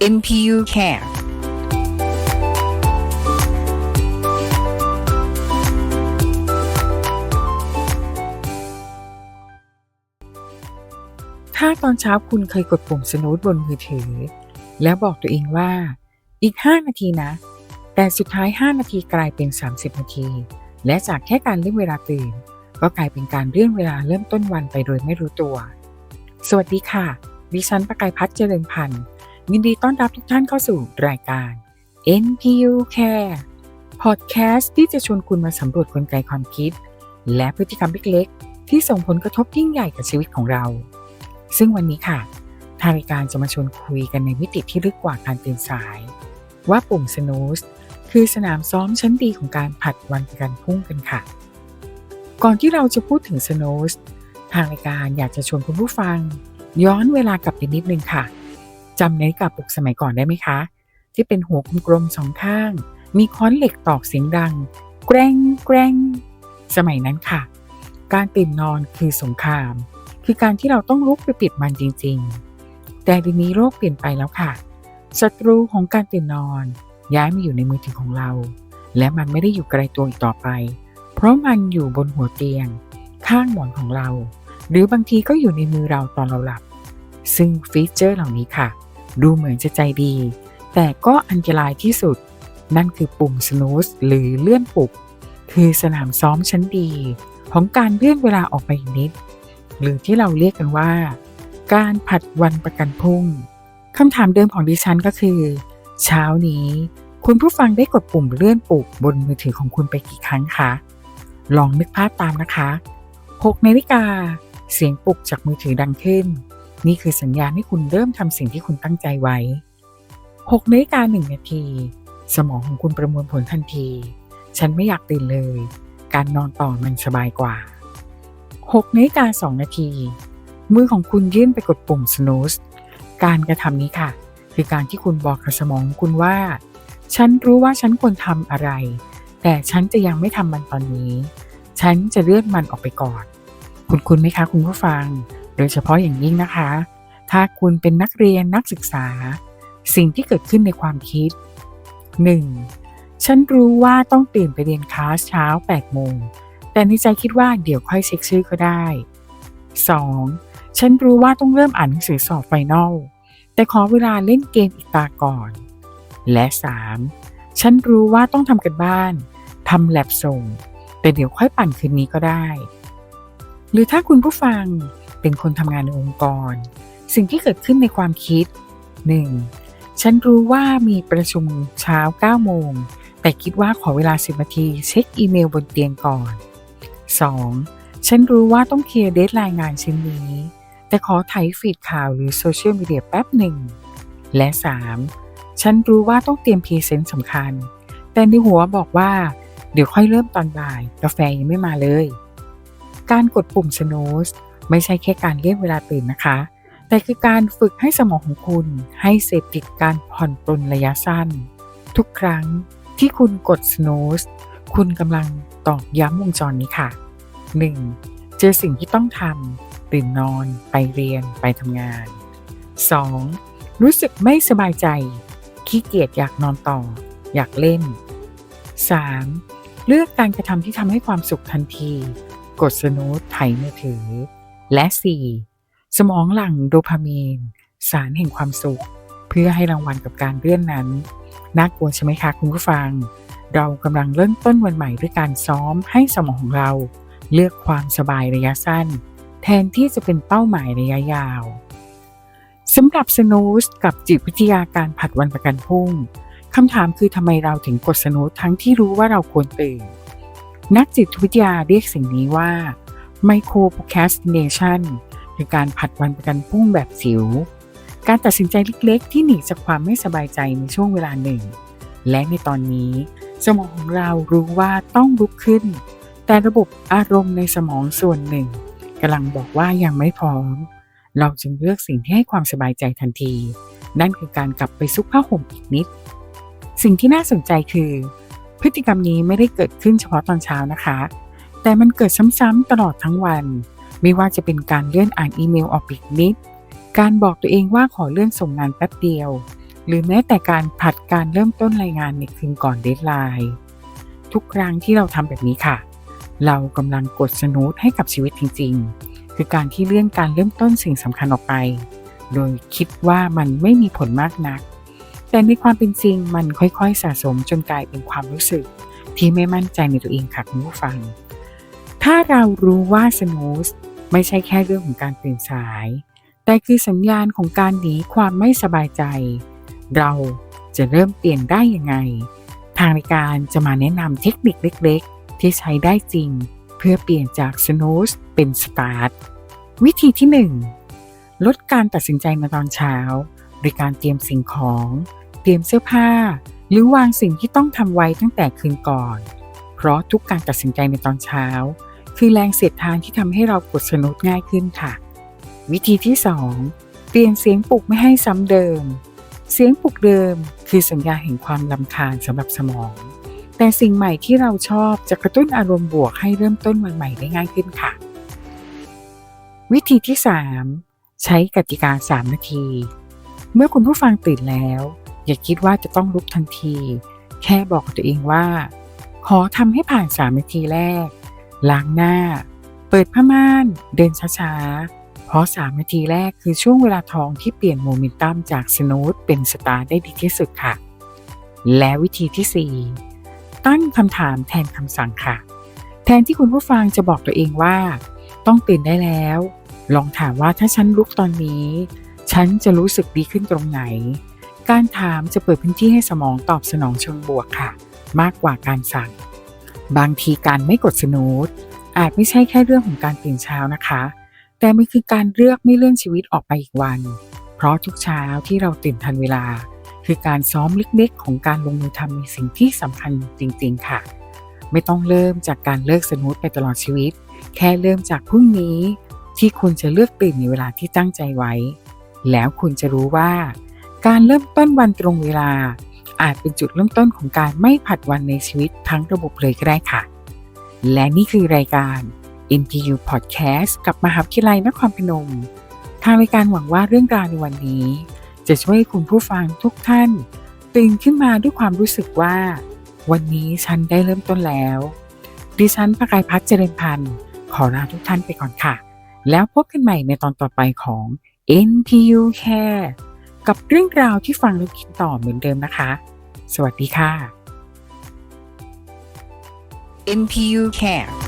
NPU Care ถ้าตอนเช้าคุณเคยกดปุ่มสนุดบนมือถือ แล้วบอกตัวเองว่า อีก 5 นาทีนะ แต่สุดท้าย 5 นาทีกลายเป็น 30 นาที และจากแค่การเลื่อนเวลาตื่น ก็กลายเป็นการเลื่อนเวลาเริ่มต้นวันไปโดยไม่รู้ตัว สวัสดีค่ะ ดิฉันประกายพัฒน์เจริญพันธ์ ยินดีต้อนรับทุกท่านเข้าสู่รายการ NPU Care พอดแคสต์ที่จะชวนคุณมาสำรวจกลไกความคิด และพฤติกรรมเล็กๆ ที่ส่งผลกระทบยิ่งใหญ่กับชีวิตของเรา ซึ่งวันนี้ค่ะ ทางรายการจะมาชวนคุยกันในมิติที่ลึกกว่าการตื่นสาย ว่าปุ่ม snooze คือสนามซ้อมชั้นดีของการผัดวันประกันพรุ่งกันค่ะ ก่อนที่เราจะพูดถึง snooze ทางรายการอยากจะชวนคุณผู้ฟัง ย้อนเวลากลับไปนิดนึงค่ะ จำนาฬิกาปลุกสมัยก่อนได้ไหมคะ ที่เป็นหัวกลมๆสองข้าง มีค้อนเหล็กตอกเสียงดัง แกรงแกรงสมัยนั้นค่ะ การตื่นนอนคือสงคราม คือการที่เราต้องลุกไปปิดมันจริงๆ แต่ดีนี้โลกเปลี่ยนไปแล้วค่ะศัตรูของการตื่นนอน ย้ายมาอยู่ในมือถือของเรา และมันไม่ได้อยู่ไกลตัวอีกต่อไป เพราะมันอยู่บนหัวเตียง ข้างหมอนของเรา หรือบางทีก็อยู่ในมือเราตอนเราหลับ ซึ่งฟีเจอร์เหล่านี้ค่ะ ดูเหมือนจะใจดี แต่ก็อันตรายที่สุด นั่นคือปุ่ม snooze หรือเลื่อนปลุก คือสนามซ้อมชั้นดี ของการเลื่อนเวลาออกไปนิด หรือที่เราเรียกกันว่า การผัดวันประกันพรุ่งคำถามเดิมของดิฉันก็คือ เช้านี้คุณผู้ฟังได้กดปุ่มเลื่อนปลุกบนมือถือของคุณไปกี่ครั้งคะ ลองนึกภาพตามนะคะ 6นาฬิกาเสียงปลุกจากมือถือดังขึ้น นี่คือสัญญาณให้คุณเริ่มทำสิ่งที่คุณตั้งใจไว้ 6นาฬิกา1นาที สมองของคุณประมวลผลทันที ฉันไม่อยากตื่นเลย การนอนต่อมันสบายกว่า6นาฬิกา2นาที มือของคุณยื่นไปกดปุ่ม snooze การกระทำนี้ค่ะ คือการที่คุณบอกกับสมองของคุณว่า ฉันรู้ว่าฉันควรทำอะไร แต่ฉันจะยังไม่ทำมันตอนนี้ ฉันจะเลื่อนมันออกไปก่อน คุณคุณไหมคะคุณผู้ฟัง โดยเฉพาะอย่างยิ่งนะคะ ถ้าคุณเป็นนักเรียนนักศึกษา สิ่งที่เกิดขึ้นในความคิด 1. ฉันรู้ว่าต้องตื่นไปเรียนคลาสเช้า 8 โมง แต่ในใจคิดว่าเดี๋ยวค่อยเช็คชื่อก็ได้ 2. ฉันรู้ว่าต้องเริ่มอ่านหนังสือสอบไฟนอล แต่ขอเวลาเล่นเกมอีกตาก่อน และ 3. ฉันรู้ว่าต้องทำกันบ้านทำแลบส่ง แต่เดี๋ยวค่อยปั่นคืนนี้ก็ได้ หรือถ้าคุณผู้ฟัง เป็นคนทำงานในองค์กร สิ่งที่เกิดขึ้นในความคิด 1. ฉันรู้ว่ามีประชุมเช้า 9 โมง แต่คิดว่าขอเวลา 10 นาที เช็คอีเมลบนเตียงก่อน 2. ฉันรู้ว่าต้องเคลียร์เดทไลน์งานชิ้นนี้ แต่ขอไถฟีดข่าวหรือโซเชียลมีเดียแป๊บหนึ่ง และ 3. ฉันรู้ว่าต้องเตรียมพรีเซนต์สำคัญ แต่ในหัวบอกว่า เดี๋ยวค่อยเริ่มตอนบ่าย กาแฟยังไม่มาเลย การกดปุ่ม snooze ไม่ใช่แค่การเลี่ยงเวลาตื่นนะคะ แต่คือการฝึกให้สมองของคุณให้เสพติดการผ่อนปลนระยะสั้น ทุกครั้งที่คุณกด snooze คุณกำลังตอกย้ำวงจรนี้ค่ะ 1. เจอสิ่งที่ต้องทำตื่นนอน ไปเรียน ไปทำงาน 2. รู้สึกไม่สบายใจ ขี้เกียจอยากนอนต่อ อยากเล่น 3. เลือกการกระทำที่ทำให้ความสุขทันที กดสนุดไถมือถือ และ 4. สมองหลั่งโดพามีน สารแห่งความสุข เพื่อให้รางวัลกับการเลื่อนนั้น น่ากลัวใช่ไหมคะคุณผู้ฟัง เรากำลังเริ่มต้นวันใหม่ด้วยการซ้อมให้สมองของเรา เลือกความสบายระยะสั้น แทนที่จะเป็นเป้าหมายระยะยาวสำหรับสนูสกับจิตวิทยาการผัดวันประกันพรุ่งคำถามคือทำไมเราถึงกดสนูสทั้งที่รู้ว่าเราควรตื่น นักจิตวิทยาเรียกสิ่งนี้ว่า micro procrastination คือการผัดวันประกันพรุ่งแบบสิว การตัดสินใจเล็กๆ ที่หนีจากความไม่สบายใจในช่วงเวลาหนึ่ง และในตอนนี้ สมองของเรารู้ว่าต้องลุกขึ้น แต่ระบบอารมณ์ในสมองส่วนหนึ่งกำลังบอกว่ายังไม่พร้อม เราจึงเลือกสิ่งที่ให้ความสบายใจทันที นั่นคือการกลับไปซุกผ้าห่มอีกนิด สิ่งที่น่าสนใจคือ พฤติกรรมนี้ไม่ได้เกิดขึ้นเฉพาะตอนเช้านะคะ แต่มันเกิดซ้ำๆตลอดทั้งวัน ไม่ว่าจะเป็นการเลื่อนอ่านอีเมลออกอีกนิด การบอกตัวเองว่าขอเลื่อนส่งงานแป๊บเดียว หรือแม้แต่การผัดการเริ่มต้นรายงานในคืนก่อนเดทไลน์ทุกครั้งที่เราทำแบบนี้ค่ะ เรากำลังกดสนุดให้กับชีวิตจริง ๆ คือการที่เลื่อนการเริ่มต้นสิ่งสำคัญออกไป โดยคิดว่ามันไม่มีผลมากนัก แต่ในความเป็นจริงมันค่อยๆ สะสมจนกลายเป็นความรู้สึก ที่ไม่มั่นใจในตัวเองค่ะคุณผู้ฟัง ถ้าเรารู้ว่าสนุสไม่ใช่แค่เรื่องของการตื่นสาย แต่คือสัญญาณของการหนีความไม่สบายใจ เราจะเริ่มเปลี่ยนได้ยังไง ทางรายการจะมาแนะนำเทคนิคเล็กๆ ที่ใช้ได้จริง เพื่อเปลี่ยนจากสนุสเป็นสตาร์ทวิธีที่ 1 ลดการตัดสินใจในตอนเช้า โดยการเตรียมสิ่งของ เตรียมเสื้อผ้า หรือวางสิ่งที่ต้องทำไว้ตั้งแต่คืนก่อน เพราะทุกการตัดสินใจในตอนเช้า คือแรงเสียดทานที่ทำให้เรากดสนุดง่ายขึ้นค่ะ วิธีที่ 2 เปลี่ยนเสียงปลุกไม่ให้ซ้ำเดิม เสียงปลุกเดิม คือสัญญาแห่งความลำคาญสำหรับสมอง แต่สิ่งใหม่ที่เราชอบจะกระตุ้นอารมณ์บวกให้เริ่มต้นวันใหม่ได้ง่ายขึ้นค่ะ วิธีที่ 3 ใช้กติกา 3 นาที เมื่อคุณผู้ฟังตื่นแล้ว อย่าคิดว่าจะต้องลุกทันที แค่บอกตัวเองว่า ขอทำให้ผ่าน 3 นาทีแรก ล้างหน้า เปิดผ้าม่าน เดินช้าๆ เพราะ3นาทีแรกคือช่วงเวลาทองที่เปลี่ยนโมเมนตัมจากสโนดเป็นสตาร์ได้ดีที่สุดค่ะ และวิธีที่ 4 ตั้งคำถามแทนคำสั่งค่ะ แทนที่คุณผู้ฟังจะบอกตัวเองว่า ต้องตื่นได้แล้ว ลองถามว่าถ้าฉันลุกตอนนี้ ฉันจะรู้สึกดีขึ้นตรงไหน การถามจะเปิดพื้นที่ให้สมองตอบสนองเชิงบวกค่ะ มากกว่าการสั่ง บางทีการไม่กดสนูดอาจไม่ใช่แค่เรื่องของการตื่นเช้านะคะ แต่มันคือการเลือกไม่เลื่อนชีวิตออกไปอีกวัน เพราะทุกเช้าที่เราตื่นทันเวลา คือการซ้อมเล็กๆ ของการลงมือทำในสิ่งที่สำคัญจริงๆ ค่ะ ไม่ต้องเริ่มจากการเลิกสนูดไปตลอดชีวิต แค่เริ่มจากพรุ่งนี้ ที่คุณจะเลือกตื่นในเวลาที่ตั้งใจไว้ แล้วคุณจะรู้ว่า การเริ่มต้นวันตรงเวลา อาจเป็นจุดเริ่มต้นของการไม่ผัดวันในชีวิตทั้งระบบเลยก็ได้ค่ะ และนี่คือรายการ NTU Podcast กับมหาวิทยาลัยนครพนม ทางรายการหวังว่าเรื่องราวในวันนี้ จะช่วยให้คุณผู้ฟังทุกท่านตื่นขึ้นมาด้วยความรู้สึกว่า วันนี้ฉันได้เริ่มต้นแล้ว ดิฉันประกายพัฒเจริญพันธ์ขอลาทุกท่านไปก่อนค่ะ แล้วพบกันใหม่ในตอนต่อไปของ NTU Care กับเรื่องราวที่ฟังแล้วคิดต่อเหมือนเดิมนะคะ สวัสดีค่ะ NPU Care